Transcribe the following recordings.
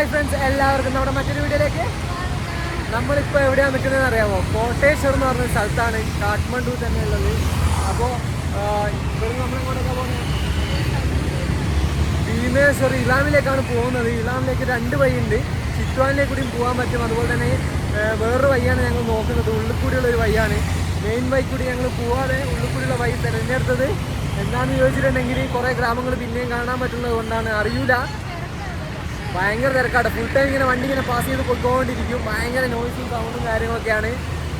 Hi friends എല്ലാവർക്കും നമ്മുടെ മറ്റൊരു വീഡിയോയിലേക്ക്. നമ്മളിപ്പോൾ എവിടെയാണ് നിൽക്കുന്നതെന്ന് അറിയാമോ? കോട്ടേശ്വർ എന്ന് പറഞ്ഞ സ്ഥലത്താണ് കാഠ്മണ്ഡു തന്നെ ഉള്ളത് അപ്പോൾ ഇവിടെ നമ്മൾ ഇങ്ങോട്ടൊക്കെ പോകുന്നത് ഭീമേശ്വർ ഇലാമിലേക്കാണ് പോകുന്നത്. ഇലാമിലേക്ക് രണ്ട് വഴിയുണ്ട്. ചിത്വാനിലേക്ക് കൂടിയും പോകാൻ പറ്റും. അതുപോലെ തന്നെ വേറൊരു വഴിയാണ് ഞങ്ങൾ നോക്കുന്നത്. ഉള്ളിൽ കൂടിയുള്ള ഒരു വഴിയാണ്. മെയിൻ വഴി കൂടി ഞങ്ങൾ പോവാതെ ഉള്ളിൽ കൂടിയുള്ള വഴി തിരഞ്ഞെടുത്തത്. എന്താണെന്ന് ചോദിച്ചിട്ടുണ്ടെങ്കിൽ കുറേ ഗ്രാമങ്ങൾ പിന്നെയും കാണാൻ പറ്റുന്നത് കൊണ്ടാണ്. അറിയില്ല ഭയങ്കര തിരക്കാണ്. ഫുൾ ടൈം ഇങ്ങനെ വണ്ടി ഇങ്ങനെ പാസ് ചെയ്ത് പോയിക്കൊണ്ടിരിക്കും. ഭയങ്കര നോയ്സും സൗണ്ടും കാര്യങ്ങളൊക്കെയാണ്.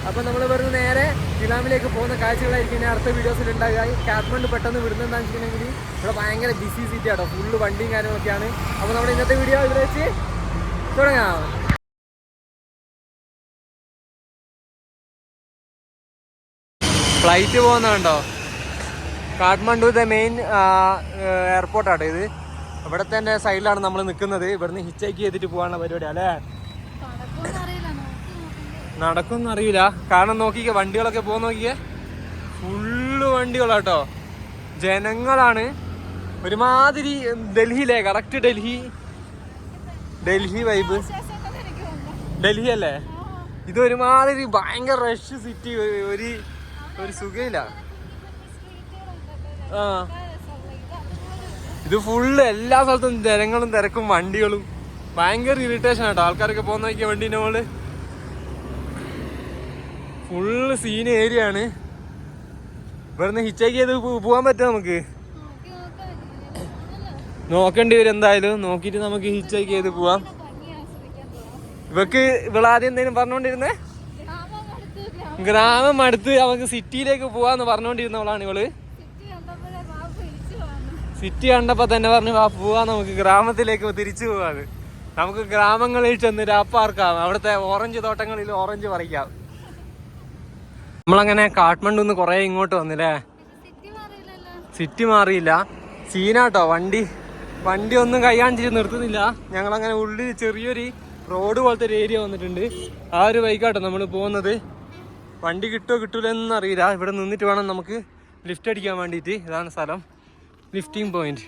അപ്പോൾ നമ്മൾ വെറുതെ നേരെ ഗിലാമിലേക്ക് പോകുന്ന കാഴ്ചകളായിരിക്കും ഇനി അടുത്ത വീഡിയോസിൽ ഉണ്ടാകുക കാഠ്മണ്ഡ് പെട്ടെന്ന് വിടുന്നതെന്ന് വെച്ചിട്ടുണ്ടെങ്കിൽ ഇവിടെ ഭയങ്കര ബിസി സിറ്റി ആട്ടോ. ഫുള്ള് വണ്ടിയും കാര്യങ്ങളൊക്കെയാണ്. അപ്പോൾ നമ്മുടെ ഇന്നത്തെ വീഡിയോ ഇവിടെ വെച്ച് തുടങ്ങാം. ഫ്ലൈറ്റ് പോകുന്നുണ്ടോ കാഠ്മണ്ഡു ദ മെയിൻ എയർപോർട്ടാട്ടോ ഇത്. ഇവിടത്തെ തന്നെ സൈഡിലാണ് നമ്മൾ നിൽക്കുന്നത് ഇവിടുന്ന് ഹിച്ചേക്ക് ചെയ്തിട്ട് പോകാനുള്ള പരിപാടി അല്ലേ? നടക്കുമെന്ന് അറിയില്ല. കാരണം നോക്കിക്കേ വണ്ടികളൊക്കെ പോകാൻ നോക്കിയേ ഫുള്ള് വണ്ടികളാട്ടോ. ജനങ്ങളാണ്. ഒരുമാതിരി ഡൽഹിയിലെ കറക്റ്റ് ഡൽഹി. ഡൽഹി വൈബ് ഡൽഹി അല്ലേ? ഇത് ഒരുമാതിരി ഭയങ്കര റഷ് സിറ്റി ഒരു ഒരു സുഖയില്ല. ആ. ഇത് ഫുള്ള് എല്ലാ സ്ഥലത്തും ജനങ്ങളും തിരക്കും വണ്ടികളും. ഭയങ്കര ഇറിറ്റേഷൻ ആട്ടോ. ആൾക്കാരൊക്കെ പോകുന്ന നോക്കിയ വണ്ടീന്റെ മുകളിൽ ഫുള്ള് സീൻ ഏരിയ ആണ്. ഇവിടുന്ന് ഹിച്ചേക്ക് ചെയ്ത് പോകാൻ പോവാൻ പറ്റുമോ നമുക്ക്? നോക്കേണ്ടി വരും എന്തായാലും. നോക്കിയിട്ട് നമുക്ക് ഹിച്ചേക്ക് ചെയ്ത് പോവാം. ഇവക്ക് ഇവളാദ്യം എന്തെങ്കിലും പറഞ്ഞോണ്ടിരുന്നേ? ഗ്രാമം അടുത്ത് നമുക്ക് സിറ്റിയിലേക്ക് പോവാന്ന് പറഞ്ഞോണ്ടിരുന്നവളാണ് ഇവൾ. സിറ്റി കണ്ടപ്പോ തന്നെ പറഞ്ഞു ആ പോവാ നമുക്ക് ഗ്രാമത്തിലേക്ക് തിരിച്ചു പോവാത് നമുക്ക് ഗ്രാമങ്ങളിൽ ചെന്ന് രാപ്പാർക്കാം അവിടുത്തെ ഓറഞ്ച് തോട്ടങ്ങളിൽ ഓറഞ്ച് പറിക്കാം. നമ്മളങ്ങനെ കാഠ്മണ്ഡു നിന്ന് കുറെ ഇങ്ങോട്ട് വന്നില്ലേ? സിറ്റി മാറിയില്ല. സീനാട്ടോ വണ്ടി വണ്ടി ഒന്നും കൈകാണിച്ചിട്ട് നിർത്തുന്നില്ല. ഞങ്ങളങ്ങനെ ഉള്ളിൽ ചെറിയൊരു റോഡ് പോലത്തെ ഒരു ഏരിയ വന്നിട്ടുണ്ട്. ആ ഒരു ബൈക്കാട്ടോ നമ്മൾ പോകുന്നത്. വണ്ടി കിട്ടുമോ കിട്ടൂലെന്നറിയില്ല ഇവിടെ നിന്നിട്ട് വേണം നമുക്ക് ലിഫ്റ്റ് അടിക്കാൻ വേണ്ടിയിട്ട്. ഇതാണ് സ്ഥലം. ലിഫ്റ്റിംഗ് പോയിന്റ്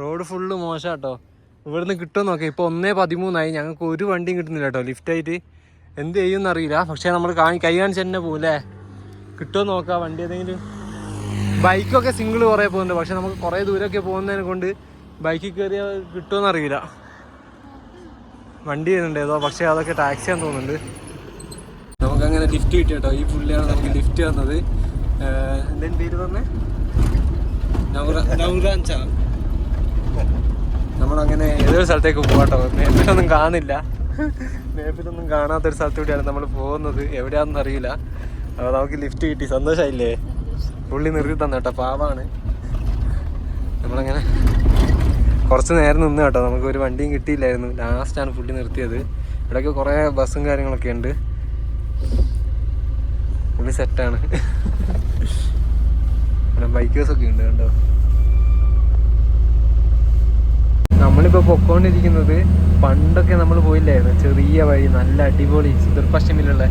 റോഡ് ഫുള്ള് മോശമാട്ടോ ഇവിടുന്ന് കിട്ടും നോക്കാം. ഇപ്പൊ ഒന്നേ പതിമൂന്നായി. ഞങ്ങൾക്ക് ഒരു വണ്ടിയും കിട്ടുന്നില്ല കേട്ടോ ലിഫ്റ്റായിട്ട് എന്ത് ചെയ്യുമെന്ന് അറിയില്ല പക്ഷെ നമ്മൾ കൈ കാണിച്ച് തന്നെ പോകില്ലേ കിട്ടുമോ നോക്കാം. വണ്ടി ഏതെങ്കിലും. ബൈക്കൊക്കെ സിംഗിൾ കുറേ പോകുന്നുണ്ട്. പക്ഷെ നമുക്ക് കുറേ ദൂരമൊക്കെ പോകുന്നതിനെ കൊണ്ട് ബൈക്കിൽ കയറിയ കിട്ടുമെന്ന് അറിയില്ല വണ്ടി ചെയ്യുന്നുണ്ട് ഏതോ. പക്ഷെ അതൊക്കെ ടാക്സിയാന്ന് തോന്നുന്നുണ്ട്. നമുക്ക് അങ്ങനെ ലിഫ്റ്റ് കിട്ടി കേട്ടോ ഈ പുള്ളിയാണ് നമുക്ക് ലിഫ്റ്റ് തന്നത്. എന്തെങ്കിലും പേര് നൗറാഞ്ച നമ്മളങ്ങനെ ഏതൊരു സ്ഥലത്തേക്ക് പോവാട്ടോ. മേപ്പിലൊന്നും കാണില്ല മേപ്പിലൊന്നും കാണാത്തൊരു സ്ഥലത്ത് കൂടിയാണ് നമ്മൾ പോകുന്നത്. എവിടെയാണെന്ന് അറിയില്ല. അപ്പോൾ നമുക്ക് ലിഫ്റ്റ് കിട്ടി. സന്തോഷമായില്ലേ പുള്ളി നിർത്തി തന്നെ കേട്ടോ പാവാണ്. നമ്മളങ്ങനെ കുറച്ച് നേരം നിന്ന് കേട്ടോ. നമുക്ക് ഒരു വണ്ടിയും കിട്ടിയില്ലായിരുന്നു. ലാസ്റ്റാണ് പുള്ളി നിർത്തിയത്. ഇവിടെയൊക്കെ കുറേ ബസ്സും കാര്യങ്ങളൊക്കെ ഉണ്ട്. പുള്ളി സെറ്റാണ് ഇവിടെ ബൈക്കേഴ്സൊക്കെ ഉണ്ട് കണ്ടോ? നമ്മളിപ്പോൾ പൊക്കോണ്ടിരിക്കുന്നത് പണ്ടൊക്കെ നമ്മൾ പോയില്ലായിരുന്നു? ചെറിയ വഴി നല്ല അടിപൊളി സുദർപശ്ചിമിലുള്ള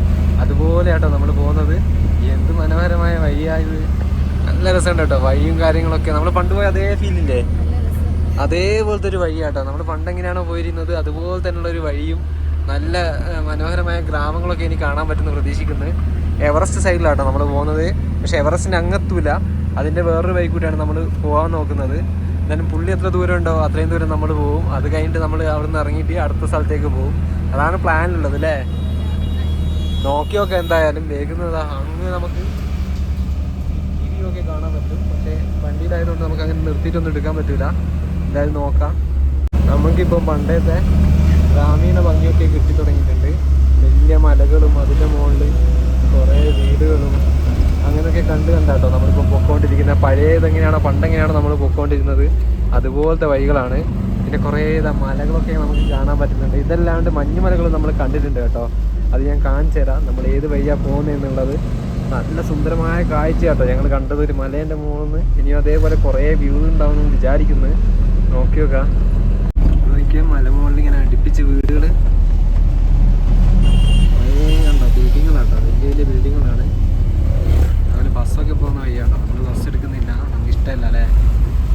അതുപോലെ ആട്ടോ നമ്മൾ പോകുന്നത്. എന്ത് മനോഹരമായ വഴിയായത് നല്ല രസമുണ്ട് കേട്ടോ വഴിയും കാര്യങ്ങളൊക്കെ. നമ്മൾ പണ്ട് പോയ അതേ ഫീലില്ലേ അതേപോലത്തെ ഒരു വഴിയാട്ടോ. നമ്മൾ പണ്ട് എങ്ങനെയാണോ പോയിരുന്നത് അതുപോലെ തന്നെയുള്ള ഒരു വഴിയും നല്ല മനോഹരമായ ഗ്രാമങ്ങളൊക്കെ ഇനി കാണാൻ പറ്റുന്ന പ്രതീക്ഷിക്കുന്നത് എവറസ്റ്റ് സൈഡിലാട്ടോ നമ്മൾ പോകുന്നത്. പക്ഷെ എവറസ്റ്റിന് അങ്ങത്തൂല. അതിന്റെ വേറൊരു വഴി കൂടിയാണ് നമ്മൾ പോകാൻ നോക്കുന്നത്. എന്തായാലും പുള്ളി എത്ര ദൂരം ഉണ്ടോ അത്രയും ദൂരം നമ്മൾ പോകും അത് കഴിഞ്ഞിട്ട് നമ്മൾ അവിടെ നിന്ന് ഇറങ്ങിയിട്ട് അടുത്ത സ്ഥലത്തേക്ക് പോകും അതാണ് പ്ലാനിലുള്ളത് അല്ലേ? നോക്കിയൊക്കെ എന്തായാലും. വേഗുന്നതാ അങ്ങ് നമുക്ക് ടി കാണാൻ പറ്റും. പക്ഷേ വണ്ടിയിലായതുകൊണ്ട് നമുക്ക് അങ്ങനെ നിർത്തിയിട്ടൊന്നും എടുക്കാൻ പറ്റില്ല എന്തായാലും നോക്കാം. നമുക്കിപ്പോൾ പണ്ടത്തെ ഗ്രാമീണ ഭംഗിയൊക്കെ കിട്ടി തുടങ്ങിയിട്ടുണ്ട്. വലിയ മലകളും അതിന്റെ മുകളിൽ കുറേ വീടുകളും അങ്ങനെയൊക്കെ കണ്ട് കണ്ടാട്ടോ. നമ്മളിപ്പോൾ പൊക്കോണ്ടിരിക്കുന്ന പഴയതെങ്ങനെയാണോ പണ്ടെങ്ങനെയാണോ നമ്മൾ പൊക്കോണ്ടിരുന്നത് അതുപോലത്തെ വഴികളാണ്. പിന്നെ കുറേ മലകളൊക്കെ നമുക്ക് കാണാൻ പറ്റുന്നുണ്ട്. ഇതല്ലാണ്ട് മഞ്ഞ് മലകളും നമ്മൾ കണ്ടിട്ടുണ്ട് കേട്ടോ. അത് ഞാൻ കാണിച്ചു തരാം. നമ്മൾ ഏത് വഴിയാണ് പോകുന്നത് എന്നുള്ളത് നല്ല സുന്ദരമായ കാഴ്ച കേട്ടോ. ഞങ്ങൾ കണ്ടത് ഒരു മലേന്റെ മുകളിൽ നിന്ന് ഇനിയും അതേപോലെ കുറേ വ്യൂ ഉണ്ടാവുമെന്ന് വിചാരിക്കുന്നു. നോക്കി നോക്കാം നോക്കിയാൽ മലമുകളിൽ ഇങ്ങനെ അടുപ്പിച്ച് വീടുകൾ കണ്ടോ ബിൽഡിങ്ങുകളാട്ടോ വലിയ വലിയ ബിൽഡിങ്ങുകളാണ് അതുപോലെ ബസ്സൊക്കെ പോകുന്ന വഴിയാട്ടോ നമ്മൾ ബസ് എടുക്കുന്നില്ല നമുക്ക് ഇഷ്ടമല്ല അല്ലേ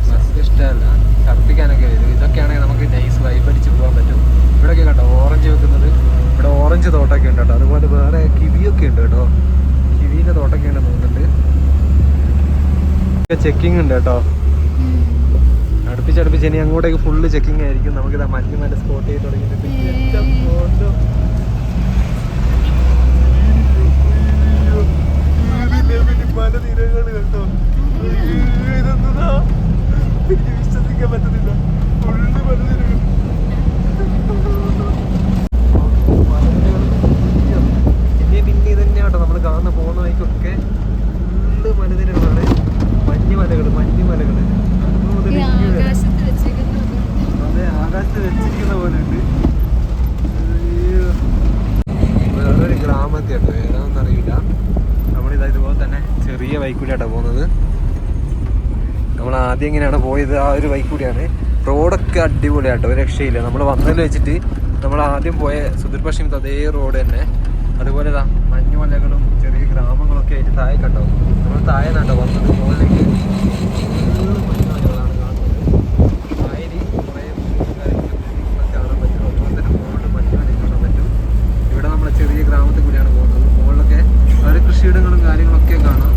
ബസ് ഇഷ്ടമല്ല ഛർദ്ദിക്കാനൊക്കെ വരും ഇതൊക്കെയാണെങ്കിൽ നമുക്ക് നൈസ് വൈബ് അടിച്ച് പോകാൻ പറ്റും തോട്ടമൊക്കെ ഉണ്ട് കേട്ടോ അതുപോലെ വേറെ കിവിയൊക്കെ ഉണ്ട് കേട്ടോ കിവിയുടെ തോട്ടമൊക്കെ ഉണ്ട് തോന്നുന്നുണ്ട് ചെക്കിംഗ് ഉണ്ട് കേട്ടോ. അടുപ്പിച്ചടുപ്പിച്ച് ഇനി അങ്ങോട്ടേക്ക് ഫുള്ള് ചെക്കിംഗ് ആയിരിക്കും. നമുക്ക് ഇതാ മഞ്ഞ് നല്ല സ്പോട്ട് ചെയ്ത് തുടങ്ങിയിട്ട് പല നിരകൾ കേട്ടോ ഇതെന്താ വിശ്വസിക്കാൻ പറ്റുന്നില്ല. ഫുള്ള് മലനിരകൾ പിന്നെ പിന്നെ ഇതന്നെ കേട്ടോ നമ്മൾ കാണുന്ന പോകുന്ന വഴിക്കൊക്കെ ഫുള്ള് മലനിരകളാണ് മഞ്ഞ് മലകൾ മഞ്ഞ് മലകൾ അങ്ങ് മുതൽ ഈ ഇങ്ങ് വരെ. ആകാശത്ത് വെച്ചേക്കുന്നത് അതെ ആകാശത്ത് വെച്ചിരിക്കുന്ന പോലെ ഉണ്ട് വേറൊരു ഗ്രാമത്തിൽ കേട്ടോ ഏതാണെന്ന് അറിയില്ല നമ്മളിതാ ഇതുപോലെ തന്നെ ചെറിയ ബൈക്കൂടിയാട്ടോ പോകുന്നത് നമ്മൾ ആദ്യം എങ്ങനെയാണ് പോയത്. ആ ഒരു ബൈക്ക് കൂടിയാണ്. റോഡൊക്കെ അടിപൊളിയാട്ടോ. ഒരു രക്ഷയില്ല. നമ്മൾ വന്നതിൽ വെച്ചിട്ട് നമ്മൾ ആദ്യം പോയ പശ്ചിമത്തെ അതേ റോഡ് തന്നെ. അതുപോലെ ഇതാ മഞ്ഞുമലകളും ചെറിയ ഗ്രാമങ്ങളൊക്കെ ആയിട്ട് താഴെ കണ്ടോ? നമ്മൾ താഴെ നാട്ടോ വന്നത്. മുകളിലേക്ക് full മഞ്ഞുമലകളാണ് കാണുന്നത് താഴെ കുറേ വീടും കാര്യങ്ങളൊക്കെ കാണാൻ പറ്റും അതുപോലെ തന്നെ മുകളിൽ മഞ്ഞുമലയും കാണാൻ പറ്റും ഇവിടെ നമ്മളെ ചെറിയ ഗ്രാമത്തിൽ കൂടിയാണ് പോകുന്നത് മുകളിലൊക്കെ അവർ കൃഷിയിടങ്ങളും കാര്യങ്ങളൊക്കെ കാണാം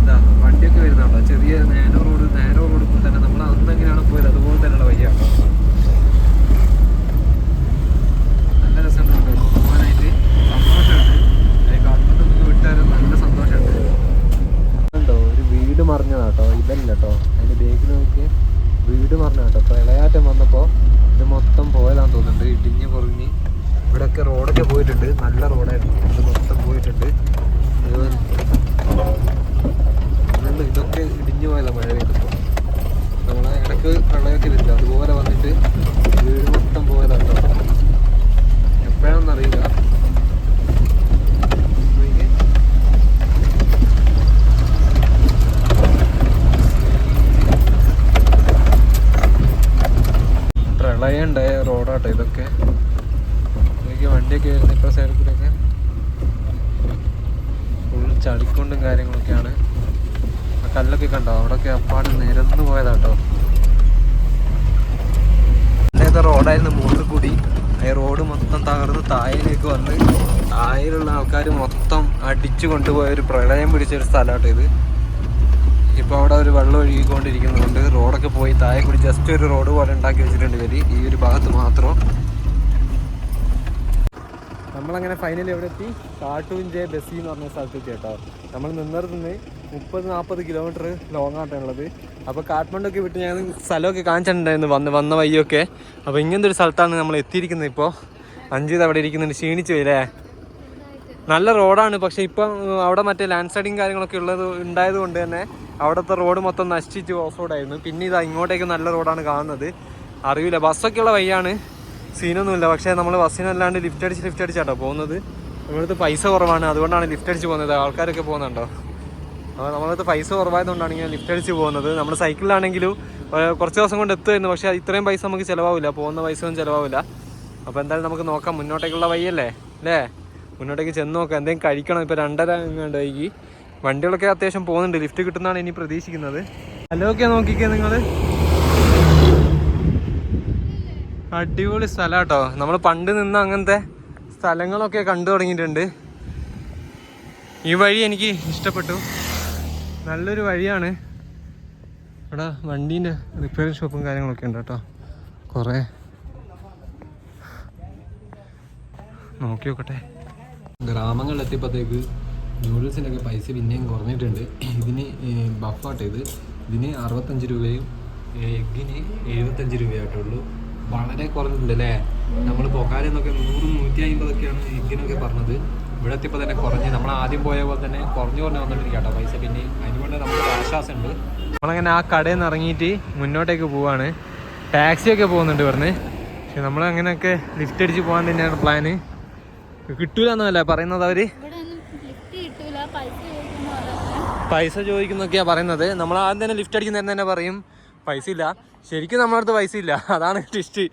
ഇതാ വണ്ടിയൊക്കെ വരുന്നുണ്ടോ ചെറിയ നാനോ റോഡ് നാനോ റോഡ് ഇപ്പോൾ തന്നെ നമ്മൾ അന്ന് എങ്ങനെയാണ് പോയത് അതുപോലെ തന്നെയുള്ള വഴിയാണോ നല്ല രസമുണ്ട് കേട്ടോ പോകാനായിട്ട് സന്തോഷമുണ്ട് കാട്ടുപത്തൊക്കെ വിട്ടാലും നല്ല സന്തോഷമുണ്ട് ഉണ്ടോ ഒരു വീട് മറിഞ്ഞതാട്ടോ ഇതല്ല കേട്ടോ അതിന്റെ ബേക്കിൽ നോക്കി വീട് മറിഞ്ഞാട്ടോ പ്രളയാറ്റം വന്നപ്പോൾ ഇത് മൊത്തം പോയതാന്ന് തോന്നുന്നുണ്ട് ഇടിഞ്ഞ് പൊറിഞ്ഞ് ഇവിടെയൊക്കെ റോഡൊക്കെ പോയിട്ടുണ്ട് നല്ല റോഡായിരുന്നു ഇത് മൊത്തം പോയിട്ടുണ്ട് ഇത് അതുകൊണ്ട് ഇതൊക്കെ ഇടിഞ്ഞു പോയല്ല മഴ പെയ്തപ്പോൾ നമ്മളെ ഇടയ്ക്ക് പ്രളയമൊക്കെ വരില്ല അതുപോലെ വന്നിട്ട് വീട് മൊത്തം പോയതാണ് കേട്ടോ എപ്പോഴാണെന്ന് അറിയില്ല നോക്കിക്കേ. പ്രളയം ഉണ്ടായ റോഡാട്ടോ ഇതൊക്കെ ഇതൊക്കെ വണ്ടിയൊക്കെ വരുന്നത് ഇപ്പൊ സൈഡിൽ കൂടെയൊക്കെ ഫുൾ ചളിക്കൊണ്ടും കാര്യങ്ങളൊക്കെയാണ് ആ കല്ലൊക്കെ കണ്ടോ അവിടെയൊക്കെ അപ്പാട് നിരന്ന് പോയതാട്ടോ നേരത്തെ റോഡായിരുന്നു മുകളിൽ കൂടി ഈ റോഡ് തായയിലേക്ക് വന്ന് തായയിലുള്ള ആൾക്കാർ മൊത്തം അടിച്ചു കൊണ്ടുപോയ ഒരു പ്രളയം പിടിച്ച ഒരു സ്ഥലമാട്ടോ ഇത്. ഇപ്പോൾ അവിടെ ഒരു വെള്ളം ഒഴുകിക്കൊണ്ടിരിക്കുന്നതുകൊണ്ട് റോഡൊക്കെ പോയി താഴെ കൂടി ജസ്റ്റ് ഒരു റോഡ് പോലെ ഉണ്ടാക്കി വെച്ചിട്ടുണ്ട് ഇവർ. ഈ ഒരു ഭാഗത്ത് മാത്രം. നമ്മളങ്ങനെ ഫൈനലി എവിടെ എത്തി. കാട്ടുവിന്റെ ബസ്സി എന്ന് പറഞ്ഞ സ്ഥലത്ത് കേട്ടോ. നമ്മൾ നിന്നിടത്ത് നിന്ന് മുപ്പത് നാൽപ്പത് കിലോമീറ്റർ ലോങ് ആട്ടാണുള്ളത് അപ്പോൾ കാഠ്മണ്ഡൊക്കെ വിട്ട് ഞാൻ സ്ഥലമൊക്കെ കാണിച്ചിട്ടുണ്ടായിരുന്നു വന്ന് വന്ന വഴിയൊക്കെ. അപ്പോൾ ഇങ്ങനത്തെ ഒരു സ്ഥലത്താണ് നമ്മൾ എത്തിയിരിക്കുന്നത് ഇപ്പോൾ അഞ്ച് അവിടെ ഇരിക്കുന്നുണ്ട്. ക്ഷീണിച്ചു പോയില്ലേ നല്ല റോഡാണ്. പക്ഷെ ഇപ്പം അവിടെ മറ്റേ ലാൻഡ് സ്ലൈഡിങ് കാര്യങ്ങളൊക്കെ ഉള്ളത് ഉണ്ടായത് കൊണ്ട് തന്നെ അവിടുത്തെ റോഡ് മൊത്തം നശിച്ചിട്ട് ഓഫ് റോഡായിരുന്നു പിന്നെ ഇത് ഇങ്ങോട്ടേക്ക് നല്ല റോഡാണ് കാണുന്നത്. അറിയില്ല. ബസ്സൊക്കെ ഉള്ള വഴിയാണ്. സീനൊന്നുമില്ല. പക്ഷേ നമ്മൾ ബസ്സിനല്ലാണ്ട് ലിഫ്റ്റ് അടിച്ച് ലിഫ്റ്റ് അടിച്ചാട്ടോ പോകുന്നത്. നമ്മളടുത്ത് പൈസ കുറവാണ്. അതുകൊണ്ടാണ് ലിഫ്റ്റ് അടിച്ച് പോകുന്നത്. ആൾക്കാരൊക്കെ പോകുന്നുണ്ടോ? അപ്പോൾ നമ്മളടുത്ത് പൈസ കുറവായതുകൊണ്ടാണ് ഇങ്ങനെ ലിഫ്റ്റ് അടിച്ച് പോകുന്നത്. നമ്മൾ സൈക്കിളിലാണെങ്കിലും കുറച്ച് ദിവസം കൊണ്ട് എത്തുമായിരുന്നു. പക്ഷേ ഇത്രയും പൈസ നമുക്ക് ചിലവാവില്ല. പോകുന്ന പൈസ ഒന്നും ചിലവാവില്ല. അപ്പോൾ എന്തായാലും നമുക്ക് നോക്കാം. മുന്നോട്ടേക്കുള്ള വഴിയല്ലേ? അല്ലേ? മുന്നോട്ടേക്ക് ചെന്ന് നോക്കാം. എന്തെങ്കിലും കഴിക്കണം. ഇപ്പോൾ രണ്ടര വൈകി. വണ്ടികളൊക്കെ അത്യാവശ്യം പോകുന്നുണ്ട്. ലിഫ്റ്റ് കിട്ടുന്നതാണ് ഇനി പ്രതീക്ഷിക്കുന്നത്. ഹലോ ഒക്കെ നോക്കിക്കേ നിങ്ങൾ അടിപൊളി സ്ഥലം കേട്ടോ നമ്മൾ പണ്ട് നിന്ന് അങ്ങനത്തെ സ്ഥലങ്ങളൊക്കെ കണ്ടു തുടങ്ങിയിട്ടുണ്ട്. ഈ വഴി എനിക്ക് ഇഷ്ടപ്പെട്ടു. നല്ലൊരു വഴിയാണ്. ഇവിടെ വണ്ടീന്റെ റിപ്പയറിംഗ് ഷോപ്പും കാര്യങ്ങളൊക്കെ ഉണ്ട് കേട്ടോ. കുറേ നോക്കി നോക്കട്ടെ ഗ്രാമങ്ങളിലെത്തിയപ്പോഴത്തേക്ക് നൂഡിൽസിന്റെയൊക്കെ പൈസ പിന്നെയും കുറഞ്ഞിട്ടുണ്ട്. ഇതിന് ബഫാട്ട് ഇത്? ഇതിന് അറുപത്തഞ്ച് രൂപയും എഗ്ഗിന് എഴുപത്തഞ്ച് രൂപയായിട്ടുള്ളൂ വളരെ കുറഞ്ഞിട്ടുണ്ട് അല്ലേ നമ്മൾ പൊക്കാലെന്നൊക്കെ നൂറും നൂറ്റി അമ്പതൊക്കെയാണ് എഗ്ഗിനൊക്കെ പറഞ്ഞത്. ഇവിടെ എത്തിയപ്പോൾ തന്നെ കുറഞ്ഞ്. നമ്മൾ ആദ്യം പോയ പോലെ തന്നെ കുറഞ്ഞു കുറഞ്ഞ് വന്നിട്ടുണ്ട് കേട്ടോ പൈസ. പിന്നെ അതിനുകൊണ്ട് നമുക്ക് ആശ്വാസമുണ്ട്. നമ്മളങ്ങനെ ആ കടയിൽ നിന്ന് ഇറങ്ങിയിട്ട് മുന്നോട്ടേക്ക് പോവാണ്. ടാക്സിയൊക്കെ പോകുന്നുണ്ട് ഇവിടുന്ന്. പക്ഷെ നമ്മളങ്ങനെയൊക്കെ ലിഫ്റ്റ് അടിച്ച് പോകാൻ തന്നെയാണ് പ്ലാന് കിട്ടൂല എന്നല്ല പറയുന്നത് അവർ? പൈസ ചോദിക്കുന്നൊക്കെയാ പറയുന്നത്. നമ്മൾ ആദ്യം തന്നെ ലിഫ്റ്റ് അടിക്കുന്ന തന്നെ പറയും പൈസ ഇല്ല. ശരിക്കും നമ്മുടെ അടുത്ത് പൈസ ഇല്ല. അതാണ് ലിസ്റ്റ്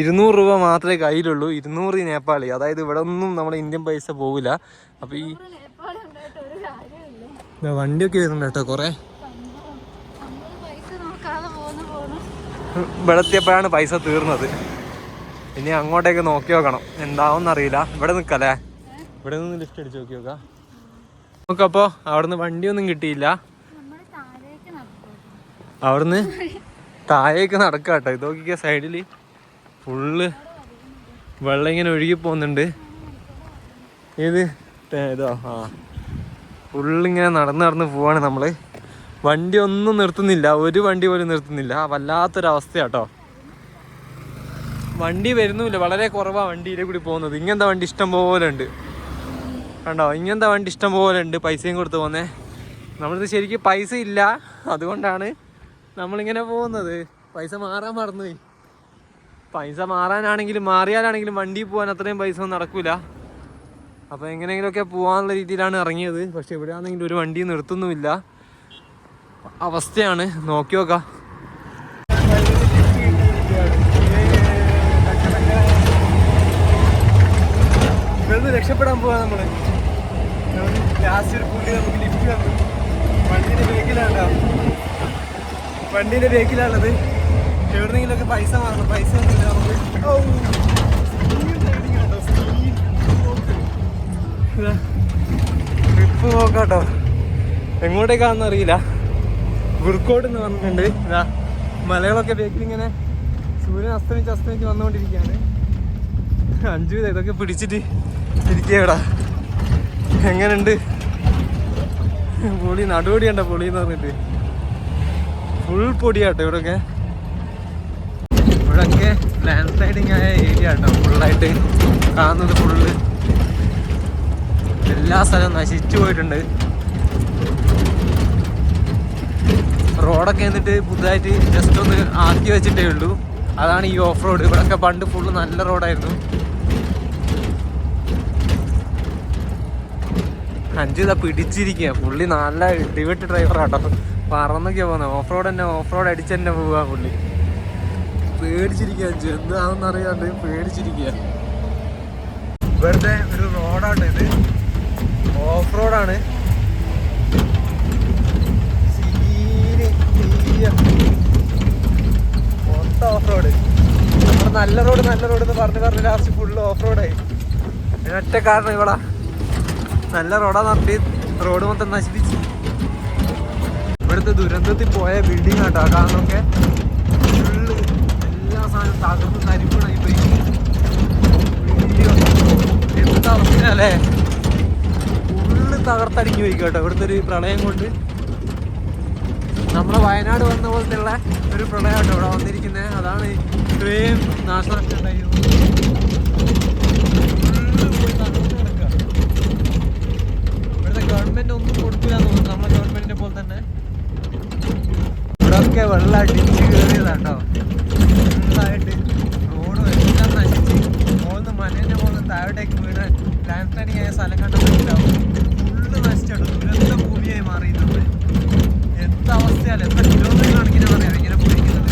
ഇരുന്നൂറ് രൂപ മാത്രമേ കയ്യിലുള്ളൂ. ഇരുന്നൂറ് നേപ്പാളി. അതായത് ഇവിടെ ഒന്നും നമ്മുടെ ഇന്ത്യൻ പൈസ പോവില്ല. അപ്പൊ ഈ വണ്ടിയൊക്കെ വരുന്നുണ്ട് കേട്ടോ കുറെ. എത്തിയപ്പോഴാണ് പൈസ തീർന്നത്. ഇനി അങ്ങോട്ടേക്ക് നോക്കി നോക്കണം. എന്താവും അറിയില്ല. ഇവിടെ നിൽക്കല്ലേ? ഇവിടെ നിന്ന് ലിഫ്റ്റ് അടിച്ച് നോക്കി നോക്കാം. നമുക്കപ്പോൾ അവിടുന്ന് വണ്ടിയൊന്നും കിട്ടിയില്ല. നമ്മൾ താഴേക്ക് നടക്കും അവിടുന്ന് താഴേക്ക് നടക്കാട്ടോ കേട്ടോ. ഇത് നോക്കിക്ക സൈഡിൽ ഫുള്ള് വെള്ളം ഇങ്ങനെ ഒഴുകി പോകുന്നുണ്ട്. ഇത് ഇതോ ആ. ഫുള്ളിങ്ങനെ നടന്ന് നടന്ന് പോവാണ് നമ്മൾ വണ്ടി ഒന്നും നിർത്തുന്നില്ല. ഒരു വണ്ടി പോലും നിർത്തുന്നില്ല. വല്ലാത്തൊരവസ്ഥയാട്ടോ വണ്ടി വരുന്നുമില്ല. വളരെ കുറവാണ് വണ്ടിയിലെ കൂടി പോകുന്നത്. ഇങ്ങനത്തെ വണ്ടി ഇഷ്ടം പോലെ ഉണ്ട്. കണ്ടോ? ഇങ്ങനത്തെ വണ്ടി ഇഷ്ടം പോലെ ഉണ്ട് പൈസയും കൊടുത്ത് പോന്നേ. നമ്മളിത് ശരിക്കും പൈസ ഇല്ല. അതുകൊണ്ടാണ് നമ്മളിങ്ങനെ പോകുന്നത്. പൈസ മാറാൻ മറന്നുപോയി പൈസ മാറാനാണെങ്കിലും മാറിയാലാണെങ്കിലും വണ്ടിയിൽ പോകാൻ അത്രയും പൈസ ഒന്നും നടക്കില്ല അപ്പോൾ എങ്ങനെയെങ്കിലുമൊക്കെ പോകാനുള്ള രീതിയിലാണ് ഇറങ്ങിയത്. പക്ഷെ ഇവിടെ ആണെങ്കിൽ ഒരു വണ്ടി നിർത്തുന്നുമില്ല. അവസ്ഥയാണ്. നോക്കി നോക്കാം. രക്ഷപ്പെടാൻ പോവാ നമ്മൾ. ലാസ്റ്റ് ഒരു പുള്ളി നമുക്ക് ലിഫ്റ്റ് തന്നു. വണ്ടിന്റെ ബേക്കിലാണ് വണ്ടിന്റെ ബേക്കിലാണുള്ളത് എവിടെന്നെങ്കിലൊക്കെ പൈസ മാറണം പൈസ നമുക്ക് ട്രിപ്പ് പോക്കാട്ടോ എങ്ങോട്ടേക്കാണെന്ന് അറിയില്ല. ഗുർക്കോട് എന്ന് പറഞ്ഞിട്ടുണ്ട്. ഇതാ മലകളൊക്കെ ബേക്കിൽ ഇങ്ങനെ സൂര്യൻ അസ്തമിച്ച് അസ്തമിച്ച് വന്നുകൊണ്ടിരിക്കുകയാണ്. അഞ്ചു ഇതൊക്കെ പിടിച്ചിട്ട് ഇരിക്കടാ. എങ്ങനുണ്ട്? പൊളി നടുപൊടി കണ്ട പൊളി എന്ന് പറഞ്ഞിട്ട്. ഫുൾ പൊടിയാട്ടോ ഇവിടെയൊക്കെ ഇവിടെയൊക്കെ ലാൻഡ് സ്ലൈഡിങ് ആയ ഏരിയ ആട്ടോ ഫുള്ളായിട്ട് കാണുന്നത് ഫുള്ള് എല്ലാ സ്ഥലവും നശിച്ചു പോയിട്ടുണ്ട്. റോഡൊക്കെ എന്നിട്ട് പുതുതായിട്ട് ജസ്റ്റ് ഒന്ന് ആക്കി വെച്ചിട്ടേ ഉള്ളൂ. അതാണ് ഈ ഓഫ് റോഡ് ഇവിടെയൊക്കെ പണ്ട് ഫുള്ള് നല്ല റോഡായിരുന്നു അഞ്ചു ഇതാ പിടിച്ചിരിക്കുക പുള്ളി നല്ല ഇടിവെട്ട് ഡ്രൈവറാട്ടോ. പറന്നൊക്കെയാ പോകുന്നത് ഓഫ് റോഡ് തന്നെ ഓഫ് റോഡ് അടിച്ച് തന്നെ പോവുക പുള്ളി. പേടിച്ചിരിക്കുക അഞ്ചു എന്താണെന്ന് അറിയാണ്ട് പേടിച്ചിരിക്കുക വെറുതെ ഒരു റോഡാട്ടോ ഇത്. ഓഫ് റോഡാണ്. മൊത്തം ഓഫ് റോഡ് നല്ല റോഡ് നല്ല റോഡ് എന്ന് പറഞ്ഞ് പറഞ്ഞ് ലാസ്റ്റ് ഫുള്ള് ഓഫ് റോഡായി ഒറ്റ കാരണം ഇവിടെ നല്ല റോഡാ നടത്തി റോഡ് മൊത്തം നശിപ്പിച്ച്. ഇവിടുത്തെ ദുരന്തത്തിൽ പോയ ബിൽഡിംഗ് ആട്ടോ കാണുന്നൊക്കെ ഫുള്ള് എല്ലാ സാധനവും തകർന്ന് തരിപ്പണായി പോയി. എന്താ ഫുള്ള് തകർത്തടിഞ്ഞു പോയി കേട്ടോ. ഇവിടുത്തെ ഒരു പ്രളയം കൊണ്ട്. നമ്മുടെ വയനാട് വന്ന പോലത്തെ ഉള്ള ഒരു കേട്ടോ ഇവിടെ വന്നിരിക്കുന്നത് അതാണ് ഇത്രയും നാശനഷ്ടം ഉണ്ടായിരുന്നു ഫുള്ള് പോയി തകർന്ന് കിടക്കുക ഇവിടുത്തെ ഗവൺമെന്റ് ഒന്നും കൊടുക്കില്ല തോന്നുന്നു നമ്മളെ ഗവൺമെന്റിനെ പോലെ തന്നെ ഇവിടെയൊക്കെ വെള്ളം അടിച്ച് കയറിയതാട്ടോ ഫുള്ളായിട്ട് റോഡ് എല്ലാം നശിച്ച് പോകുന്ന മലേന്റെ പോകുന്ന താഴോട്ടേക്ക് വീണ് ലാൻഡ് സ്ലൈഡിങ് ആയ സ്ഥലം കണ്ട മനസ്സിലാവും ഫുള്ള് നശിച്ചിട്ട് ദുരന്ത ഭൂമിയായി മാറിയിട്ടുണ്ട് എന്ത് അവസ്ഥയല്ല എത്ര കിലോമീറ്റർ കണക്കിന് പറയാം ഇങ്ങനെ പോയിരിക്കുന്നത്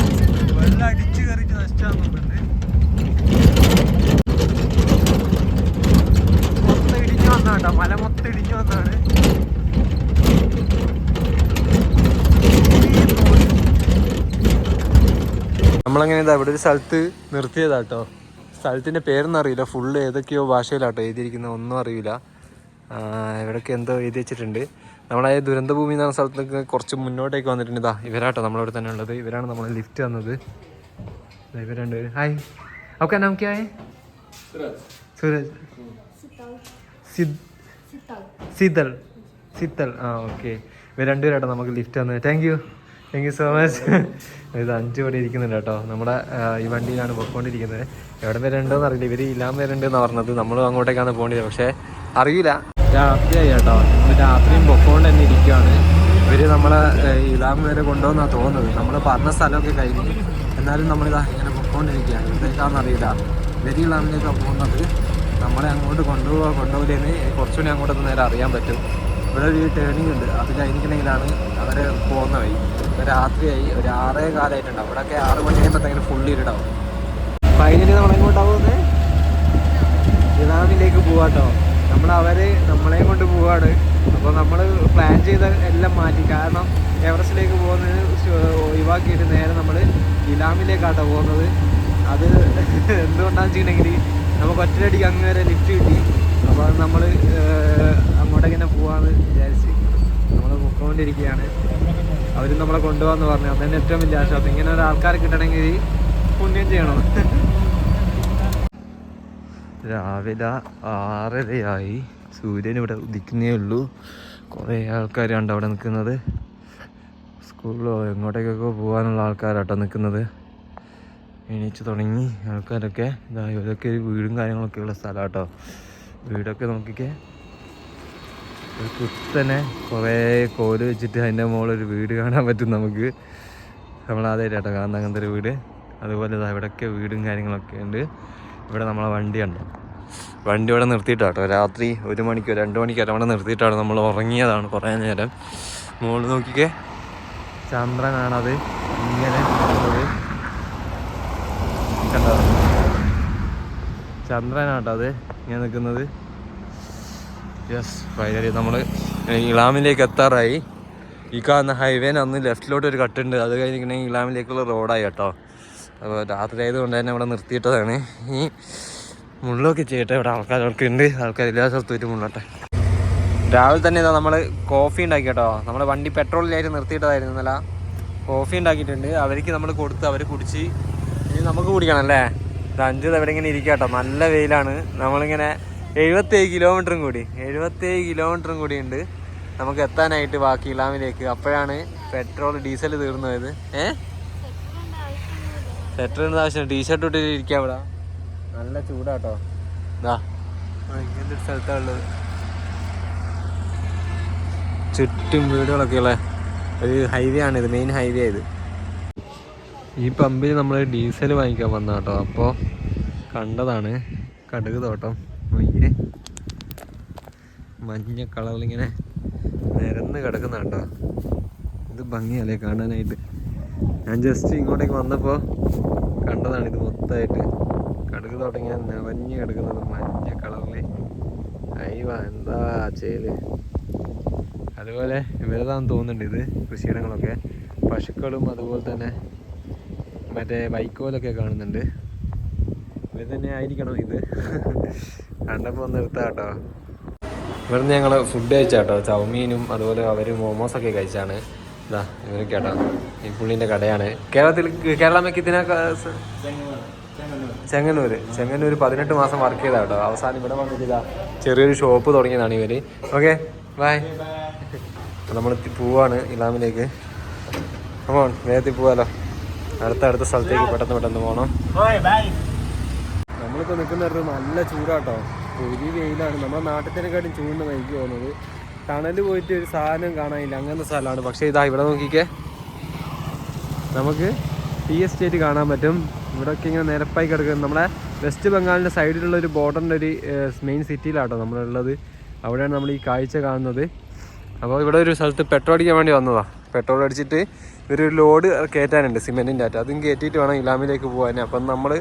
വെള്ളം അടിച്ച് കയറിയിട്ട് നശിച്ചാന്ന് തോന്നുന്നുണ്ട് മൊത്തം ഇടിഞ്ഞു വന്നാട്ടോ മല മൊത്തം ഇടിഞ്ഞു വന്നാണ് നമ്മളങ്ങനെ ഇതാ ഇവിടെ ഒരു സ്ഥലത്ത് നിർത്തിയതാട്ടോ. സ്ഥലത്തിന്റെ പേരൊന്നും അറിയില്ല. ഫുള്ള് ഏതൊക്കെയോ ഭാഷയിലാട്ടോ എഴുതിയിരിക്കുന്നത് ഒന്നും അറിയില്ല. ഇവിടൊക്കെ എന്തോ എഴുതി വെച്ചിട്ടുണ്ട്. നമ്മളായ ദുരന്തഭൂമി എന്ന് പറഞ്ഞ സ്ഥലത്തൊക്കെ കുറച്ച് മുന്നോട്ടേക്ക് വന്നിട്ടുണ്ട്. ഇതാ ഇവരാട്ടോ നമ്മളിവിടെ തന്നെ ഉള്ളത്. ഇവരാണ് നമ്മൾ ലിഫ്റ്റ് തന്നത്. ഇവർ ഇവരുണ്ട് ഹായ് ഓക്കെ നമുക്ക് ഹായ് സൂരജ്. സീതൽ സിത്തൽ. ആ ഓക്കെ ഇവർ രണ്ടുപേരാട്ടോ നമുക്ക് ലിഫ്റ്റ് തന്നത്. Thank you thank you so much ഇത് അഞ്ച് മണി ഇരിക്കുന്നുണ്ട് കേട്ടോ. നമ്മുടെ ഈ വണ്ടിയിലാണ് പൊയ്ക്കൊണ്ടിരിക്കുന്നത് എവിടെ വരെ അറിയില്ല. ഇവർ ഇല്ലാൻ വരെ ഉണ്ടെന്ന് പറഞ്ഞത്. നമ്മൾ അങ്ങോട്ടേക്കാണ് പോകേണ്ടത് പക്ഷേ അറിയില്ല. രാത്രിയായി കേട്ടോ. നമ്മൾ രാത്രിയും പൊക്കോണ്ട് തന്നെ ഇരിക്കുകയാണ് ഇവർ നമ്മളെ ഇലാം വരെ കൊണ്ടുവന്നാണ് തോന്നുന്നത്. നമ്മൾ പറഞ്ഞ സ്ഥലമൊക്കെ കഴിഞ്ഞു എന്നാലും നമ്മളിതാ ഇങ്ങനെ പൊക്കോണ്ടിരിക്കുകയാണ്. ഇവിടേക്കാണെന്ന് അറിയില്ല. ഇവർ ഇലാമിലേക്കാണ് പോകുന്നത്. നമ്മളെ അങ്ങോട്ട് കൊണ്ടുപോകാൻ കൊണ്ടുപോകില്ലെന്ന് കുറച്ചുകൂടി അങ്ങോട്ടൊന്ന് നേരെ അറിയാൻ പറ്റും. ഇവിടെ ഒരു ടേണിംഗ് ഉണ്ട്. അത് കഴിഞ്ഞിട്ടുണ്ടെങ്കിലാണ് അവരെ പോകുന്ന വഴി. രാത്രിയായി. ഒരു ആറേ കാലമായിട്ടുണ്ട് അവിടെയൊക്കെ ആറ് മണി കഴിയുമ്പോഴത്തേക്കും ഫുള്ള് ഇരുടാവും. ഫൈനലി നമ്മൾ എങ്ങോട്ടാവുന്നത് ഇറാമിലേക്ക് പോവാട്ടോ. നമ്മൾ അവർ നമ്മളെയും കൊണ്ട് പോവാണ്. അപ്പോൾ നമ്മൾ പ്ലാൻ ചെയ്ത എല്ലാം മാറ്റി. കാരണം എവറസ്റ്റിലേക്ക് പോകുന്നതിന് ഒഴിവാക്കിയിട്ട് നേരെ നമ്മൾ ഇലാമിലേക്കാട്ടോ പോകുന്നത്. അത് എന്തുകൊണ്ടാന്ന് വെച്ചിട്ടുണ്ടെങ്കിൽ നമുക്ക് ഒറ്റയടിക്ക് അങ്ങേരെ ലിഫ്റ്റ് കിട്ടി. അപ്പോൾ നമ്മൾ അങ്ങോട്ടേക്ക് പോവാന്ന് വിചാരിച്ച് നമ്മൾ പൊക്കോണ്ടിരിക്കുകയാണ്. അവരും നമ്മളെ കൊണ്ടുപോകാന്ന് പറഞ്ഞു. അതന്നെ ഏറ്റവും വലിയ ആശ്വാസം. ഇങ്ങനെ ഒരു ആൾക്കാരെ കിട്ടണമെങ്കിൽ പുണ്യം ചെയ്യണം. രാവിലെ ആറരയായി. സൂര്യൻ ഇവിടെ ഉദിക്കുന്നേ ഉള്ളൂ. കുറേ ആൾക്കാരുണ്ട് അവിടെ നിൽക്കുന്നത്. സ്കൂളിലോ എങ്ങോട്ടേക്കൊക്കെ പോകാനുള്ള ആൾക്കാരാട്ടോ നിൽക്കുന്നത്. എണീച്ച് തുടങ്ങി ആൾക്കാരൊക്കെ. ഇതായി ഇതൊക്കെ ഒരു വീടും കാര്യങ്ങളൊക്കെ ഉള്ള സ്ഥലം വീടൊക്കെ നോക്കിക്കേ. ഒരു കുത്തനെ കുറേ കോൽ വെച്ചിട്ട് അതിന്റെ മുകളിൽ വീട് കാണാൻ പറ്റും നമുക്ക്. നമ്മളാദ്യമായിട്ടാട്ടോ കാണുന്ന അങ്ങനത്തെ ഒരു വീട്. അതുപോലെ ഇവിടെയൊക്കെ വീടും കാര്യങ്ങളൊക്കെ ഉണ്ട്. ഇവിടെ നമ്മളെ വണ്ടിയുണ്ട് വണ്ടി ഇവിടെ നിർത്തിയിട്ടാട്ടോ. രാത്രി ഒരു മണിക്കോ രണ്ട് മണിക്കോ അവിടെ നിർത്തിയിട്ടാണ് നമ്മൾ ഉറങ്ങിയതാണ് കുറേ നേരം. മുകളിൽ നോക്കിക്കേ. ചന്ദ്രനാണത് ഇങ്ങനെ ചന്ദ്രനാട്ടോ അത്. ഇങ്ങനെ നിൽക്കുന്നത്. യെസ് ഫൈനലി നമ്മൾ ഇളാമിലേക്ക് എത്താറായി. ഈ കാണുന്ന ഹൈവേന് അന്ന് ലെഫ്റ്റിലോട്ട് ഒരു കട്ടുണ്ട് അത് കഴിഞ്ഞിട്ടുണ്ടെങ്കിൽ ഇളാമിലേക്കുള്ള റോഡായി കേട്ടോ. അപ്പോൾ രാത്രി ആയതുകൊണ്ട് തന്നെ ഇവിടെ നിർത്തിയിട്ടതാണ്. ഈ മുള്ളൊക്കെ ചെയ്യട്ടെ ഇവിടെ ആൾക്കാരൊക്കെ ഉണ്ട് ആൾക്കാർ എല്ലാ സ്ഥലത്തും ഒരു മുള്ളട്ടെ. രാവിലെ തന്നെ ഇതാ നമ്മൾ കോഫി ഉണ്ടാക്കി കേട്ടോ. നമ്മൾ വണ്ടി പെട്രോളിലായിട്ട് നിർത്തിയിട്ടതായിരുന്നു എന്നല്ല കോഫി ഉണ്ടാക്കിയിട്ടുണ്ട്. അവർക്ക് നമ്മൾ കൊടുത്ത് അവർ കുടിച്ച് ഇനി നമുക്ക് കുടിക്കണം അല്ലേ? അഞ്ച് ഇവിടെ ഇങ്ങനെ ഇരിക്കാം കേട്ടോ. നല്ല വെയിലാണ്. നമ്മളിങ്ങനെ എഴുപത്തേഴ് കിലോമീറ്ററും കൂടി. എഴുപത്തേഴ് കിലോമീറ്ററും കൂടി ഉണ്ട്. നമുക്ക് എത്താനായിട്ട് ബാക്കി ഇലാമിലേക്ക് അപ്പോഴാണ് പെട്രോൾ ഡീസൽ തീർന്നു പോയത് ഏഹ് സെറ്ററിന്റെ ആവശ്യം ടീഷർട്ട് ഇട്ടിട്ട് ഇരിക്കാം ഇവിടെ. നല്ല ചൂടാട്ടോ. ഇതാ ഇങ്ങനത്തെ ഒരു ഉള്ളത്. ചുറ്റും വീടുകളൊക്കെ ഉള്ള ഒരു ഹൈവേ ആണ് ഇത് മെയിൻ ഹൈവേ ഇത് ഈ പമ്പിൽ നമ്മൾ ഡീസൽ വാങ്ങിക്കാൻ വന്ന കേട്ടോ അപ്പോൾ കണ്ടതാണ്. കടുക് തോട്ടം. നോക്കിയേ മഞ്ഞ കളറിലിങ്ങനെ നിരന്ന് കിടക്കുന്ന കേട്ടോ ഇത് ഭംഗിയല്ലേ കാണാനായിട്ട്. ഞാൻ ജസ്റ്റ് ഇങ്ങോട്ടേക്ക് വന്നപ്പോൾ കണ്ടതാണ് ഇത് മൊത്തമായിട്ട്. കടുക് തോട്ടം ഇങ്ങനെ നിറഞ്ഞ് കിടക്കുന്നത് മഞ്ഞ കളറിൽ അയ്യ എന്താ ചേൽ അതുപോലെ വലുതാന്ന് തോന്നുന്നുണ്ട് ഇത് കൃഷിയിടങ്ങളൊക്കെ പശുക്കളും അതുപോലെ തന്നെ മറ്റേ വൈക്കോലൊക്കെ കാണുന്നുണ്ട്. ഇവർ തന്നെ ആയിരിക്കണം ഇത്? കണ്ടപ്പോൾ നിർത്താട്ടോ ഇവിടുന്ന് ഞങ്ങൾ ഫുഡ് കഴിച്ചാട്ടോ. ചൗമീനും അതുപോലെ അവർ മോമോസൊക്കെ കഴിച്ചാണ്. ഇതാ ഇവർ കേട്ടോ. ഈ പുള്ളിന്റെ കടയാണ്. കേരളത്തിൽ കേരള മെക്കിത്തിന ചെങ്ങന്നൂര്. ചെങ്ങന്നൂര് പതിനെട്ട് മാസം വർക്ക് ചെയ്താ കേട്ടോ. അവസാനം ഇവിടെ വന്നിട്ട് ഇതാ ചെറിയൊരു ഷോപ്പ് തുടങ്ങിയതാണ് ഇവർ. ഓക്കെ ബായ് നമ്മൾ പോവാണ് ഇലാമിലേക്ക് അപ്പോൾ വേഗത്തിൽ പോവാലോ. അടുത്ത അടുത്ത സ്ഥലത്തേക്ക് പെട്ടെന്ന് പെട്ടെന്ന് പോകണം നമ്മളിപ്പോൾ നിൽക്കുന്ന ഒരു നല്ല ചൂടാട്ടോ. ഒരു വെയിലാണ്. നമ്മുടെ നാട്ടിലേക്കാട്ടും ചൂടിന് എനിക്ക് തോന്നുന്നത്. തണൽ പോയിട്ട് ഒരു സാധനം കാണാനില്ല. അങ്ങനത്തെ സ്ഥലമാണ്. പക്ഷേ ഇതാ ഇവിടെ നോക്കിക്കേ. നമുക്ക് ടീ എസ്റ്റേറ്റ് കാണാൻ പറ്റും. ഇവിടെയൊക്കെ ഇങ്ങനെ നിരപ്പായി കിടക്കുന്നത്. നമ്മുടെ വെസ്റ്റ് ബംഗാളിന്റെ സൈഡിലുള്ള ഒരു ബോർഡറിന്റെ ഒരു മെയിൻ സിറ്റിയിലാട്ടോ നമ്മളുള്ളത്. അവിടെയാണ് നമ്മൾ ഈ കാഴ്ച കാണുന്നത്. അപ്പോൾ ഇവിടെ ഒരു സ്ഥലത്ത് പെട്രോൾ അടിക്കാൻ വേണ്ടി വന്നതാണ് പെട്രോൾ അടിച്ചിട്ട് ഒരു ലോഡ് കയറ്റാനുണ്ട് സിമെന്റിന്റെ ആറ്റ് അതും കയറ്റിയിട്ട് വേണം ഇലാമിലേക്ക് പോകാൻ. അപ്പം നമ്മൾ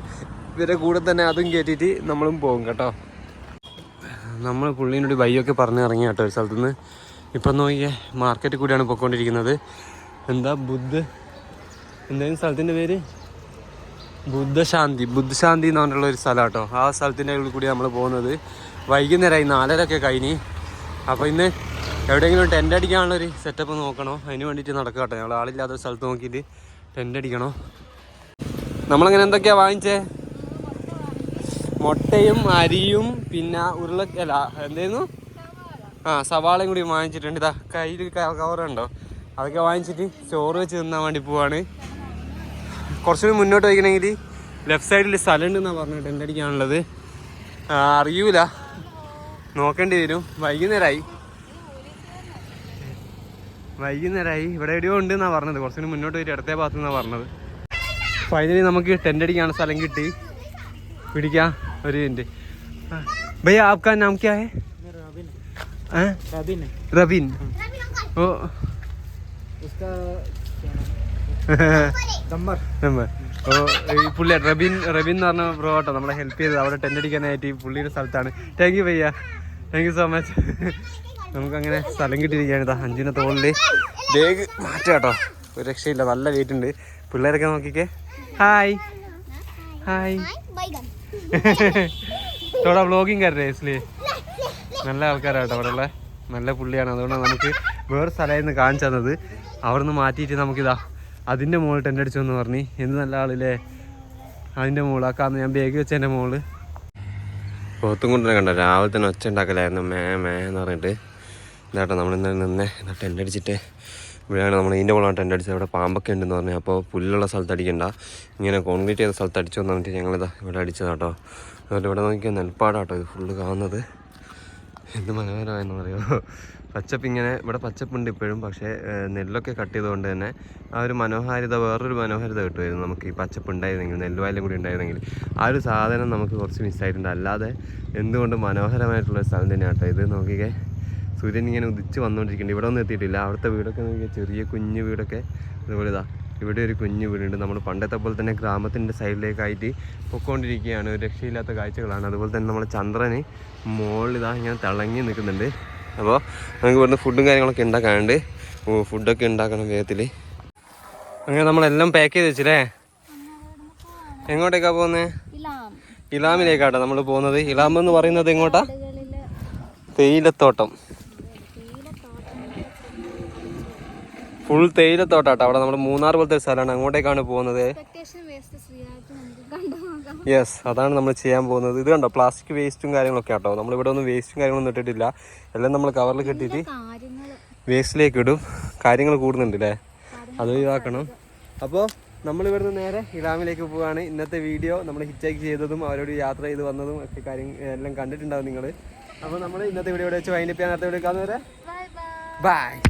ഇവരെ കൂടെ തന്നെ അതും കയറ്റിയിട്ട് നമ്മളും പോകും കേട്ടോ. നമ്മൾ പുള്ളീനോട് ബൈയൊക്കെ പറഞ്ഞ് ഇറങ്ങി കേട്ടോ ഒരു സ്ഥലത്തുനിന്ന്. ഇപ്പം നോക്കിയേ മാർക്കറ്റിൽ കൂടിയാണ് പോയിക്കൊണ്ടിരിക്കുന്നത് എന്താ ബുദ്ധ? എന്തായാലും സ്ഥലത്തിന്റെ പേര്? ബുദ്ധശാന്തി. ബുദ്ധശാന്തി എന്ന് പറഞ്ഞിട്ടുള്ള ഒരു സ്ഥലം കേട്ടോ. ആ സ്ഥലത്തിന്റെ ഉള്ളിൽ കൂടി നമ്മൾ പോകുന്നത്. വൈകുന്നേരമായി നാലരൊക്കെ കഴിഞ്ഞ്. അപ്പോൾ ഇന്ന് എവിടെയെങ്കിലും ടെന്റ് അടിക്കാനുള്ളൊരു സെറ്റപ്പ് നോക്കണോ? അതിന് വേണ്ടിയിട്ട് നടക്കുക കേട്ടോ. ഞങ്ങൾ ആളില്ലാത്ത സ്ഥലത്ത് നോക്കിയിട്ട് ടെന്റ് അടിക്കണോ? നമ്മളങ്ങനെ എന്തൊക്കെയാണ് വാങ്ങിച്ചേ? മുട്ടയും അരിയും പിന്നെ ഉരുളക്കല എന്തായിരുന്നു ആ സവാളയും കൂടി വാങ്ങിച്ചിട്ടുണ്ട്. ഇതാ കയ്യിൽ കവറുണ്ടോ അതൊക്കെ വാങ്ങിച്ചിട്ട് ചോറ് വെച്ച് തിന്നാൻ വേണ്ടി പോവാണ്. കുറച്ചുകൂടി മുന്നോട്ട് വയ്ക്കണമെങ്കിൽ ലെഫ്റ്റ് സൈഡിൽ സ്ഥലം ഉണ്ടെന്നാണ് പറഞ്ഞത് ടെന്റ് അടിക്കാനുള്ളത് ആ, അറിയൂല. നോക്കേണ്ടി വരും. വൈകുന്നേരമായി വൈകുന്നേരമായി ഇവിടെ എവിടെയോ ഉണ്ട് എന്നാണ് പറഞ്ഞത്. കുറച്ചുകൂടി മുന്നോട്ട് വരും ഇടത്തെ ഭാഗത്ത് നിന്നാണ് പറഞ്ഞത്. ഫൈനലി നമുക്ക് ടെന്റ് അടിക്കാനുള്ള സ്ഥലം കിട്ടി. പിടിക്കാം. ഒരു മിനിറ്റ് भैया आपका नाम क्या है हाँ? रबिन है रबिन ओ उसका नंबर നമ്മ ഓ ഈ പുള്ളി റബിൻ റബിൻ എന്ന് പറഞ്ഞ ബ്രോ കേട്ടോ നമ്മളെ ഹെൽപ്പ് ചെയ്തത് അവിടെ ടെൻ്റ് അടിക്കാനായിട്ട് ഈ പുള്ളിയുടെ സ്ഥലത്താണ് താങ്ക് യു ഭയ്യ താങ്ക് യു സോ മച്ച് നമുക്കങ്ങനെ സ്ഥലം കിട്ടിയിരിക്കുകയാണ് ഇതാ അഞ്ചിനെ തോളിൽ ബാഗ് മാറ്റാം കേട്ടോ ഒരു രക്ഷയില്ല നല്ല വെയിറ്റ് ഉണ്ട് പിള്ളേരൊക്കെ നോക്കിക്കേ ഹായ് ഹായ് ഇവിടെ വ്ളോഗിങ് കാരല്ലേ ഇസ്ലി നല്ല ആൾക്കാരാട്ടോ അവിടെ ഉള്ള നല്ല പുള്ളിയാണ്. അതുകൊണ്ടാണ് നമുക്ക് വേറെ സ്ഥലമായിരുന്നു കാണിച്ചു തന്നത്. അവിടെ നിന്ന് മാറ്റിയിട്ട് നമുക്കിതാ അതിന്റെ മുകളിൽ ടെന്റ് അടിച്ചു എന്ന് പറഞ്ഞ്. എന്ത് നല്ല ആളില്ലേ. അതിന്റെ മുകളാക്കാന്ന് ഞാൻ ബേഗ് വെച്ച എന്റെ മുകളിൽ പോത്തും കൊണ്ടുവരെ കണ്ടോ? രാവിലെ തന്നെ ഒച്ച ഉണ്ടാക്കലായിരുന്നു. മേ മേ എന്ന് പറഞ്ഞിട്ട്. ഇതാട്ടോ നമ്മൾ ഇന്നലെ നിന്നേ ടെന്റ് അടിച്ചിട്ട് ഇവിടെയാണ് നമ്മൾ ഇതിന്റെ മുകളിലാണ് ടെന്റ് അടിച്ചത്. ഇവിടെ പാമ്പൊക്കെ ഉണ്ടെന്ന് പറഞ്ഞു. അപ്പോൾ പുല്ലുള്ള സ്ഥലത്ത് അടിക്കണ്ട. ഇങ്ങനെ കോൺക്രീറ്റ് ചെയ്ത സ്ഥലത്ത് അടിച്ചു പറഞ്ഞിട്ട് ഞങ്ങളിതാ ഇവിടെ കേട്ടോ അതുപോലെ ഇവിടെ നോക്കിയാൽ നെൽപ്പാടാട്ടോ ഇത് ഫുള്ള് കാണുന്നത് എന്ത് മനോഹരമായെന്ന് പറയുമോ പച്ചപ്പ് ഇങ്ങനെ ഇവിടെ പച്ചപ്പുണ്ട് ഇപ്പോഴും. പക്ഷേ നെല്ലൊക്കെ കട്ട് ചെയ്തുകൊണ്ട് തന്നെ ആ ഒരു മനോഹാരിത വേറൊരു മനോഹാരിത കിട്ടുമായിരുന്നു നമുക്ക് ഈ പച്ചപ്പ് ഉണ്ടായിരുന്നെങ്കിൽ നെല്ലുവായാലും കൂടി ഉണ്ടായിരുന്നെങ്കിൽ. ആ ഒരു സാധനം നമുക്ക് കുറച്ച് മിസ്സായിട്ടുണ്ട് അല്ലാതെ എന്തുകൊണ്ട് മനോഹരമായിട്ടുള്ള സ്ഥലം തന്നെയാണ് കേട്ടോ ഇത്? നോക്കിക്കേ. സൂര്യൻ ഇങ്ങനെ ഉദിച്ച് വന്നുകൊണ്ടിരിക്കുന്നുണ്ട്. ഇവിടെ ഒന്നും എത്തിയിട്ടില്ല. അവിടുത്തെ വീടൊക്കെ നോക്കിയാൽ ചെറിയ കുഞ്ഞു വീടൊക്കെ. അതുപോലെ ഇതാ ഇവിടെ ഒരു കുഞ്ഞു വീടുണ്ട്. നമ്മൾ പണ്ടത്തെ പോലെ തന്നെ ഗ്രാമത്തിന്റെ സൈഡിലേക്കായിട്ട് പൊക്കോണ്ടിരിക്കുകയാണ്. ഒരു രക്ഷയില്ലാത്ത കാഴ്ചകളാണ്. അതുപോലെ തന്നെ നമ്മൾ ചന്ദ്രന് മുകളിൽ ഇതാ ഇങ്ങനെ തിളങ്ങി നിൽക്കുന്നുണ്ട്. അപ്പോൾ നമുക്ക് ഇവിടുന്ന് ഫുഡും കാര്യങ്ങളൊക്കെ ഉണ്ടാക്കാനുണ്ട്. ഓ ഫുഡൊക്കെ ഉണ്ടാക്കണം വേഗത്തിൽ അങ്ങനെ നമ്മളെല്ലാം പാക്ക് ചെയ്ത് വെച്ചില്ലേ? എങ്ങോട്ടേക്കാണ് പോകുന്നത് ഇലാം. ഇലാമിലേക്കാട്ടോ നമ്മൾ പോകുന്നത്. ഇലാം എന്ന് പറയുന്നത് എങ്ങോട്ടാ? തേയിലത്തോട്ടം. ഫുൾ തേയിലത്തോട്ടാട്ടോ. അവിടെ നമ്മൾ മൂന്നാർ പോലത്തെ ഒരു സ്ഥലമാണ്. അങ്ങോട്ടേക്കാണ് പോകുന്നത്. യെസ് അതാണ് നമ്മൾ ചെയ്യാൻ പോകുന്നത്. ഇത് കണ്ടോ? പ്ലാസ്റ്റിക് വേസ്റ്റും കാര്യങ്ങളൊക്കെ ആട്ടോ നമ്മൾ ഇവിടെ ഒന്നും വേസ്റ്റും കാര്യങ്ങളൊന്നും ഇട്ടിട്ടില്ല. എല്ലാം നമ്മൾ കവറിൽ കെട്ടിയിട്ട് വേസ്റ്റിലേക്ക് ഇടും. കാര്യങ്ങൾ കൂടുന്നുണ്ട് അല്ലേ അത് ഒഴിവാക്കണം. അപ്പോൾ നമ്മൾ ഇവിടുന്ന് നേരെ ഇറാമിലേക്ക് പോവുകയാണ് ഇന്നത്തെ വീഡിയോ നമ്മൾ ഹിറ്റാക്ക് ചെയ്തതും അവരോട് യാത്ര ചെയ്ത് വന്നതും ഒക്കെ കാര്യം എല്ലാം കണ്ടിട്ടുണ്ടാവും നിങ്ങൾ അപ്പോൾ നമ്മൾ ഇന്നത്തെ വീഡിയോ ഇവിടെ വെച്ച് വൈൻഡപ്പ് ചെയ്യാൻ നേരത്തെ വീഡിയോ ബൈ ബൈ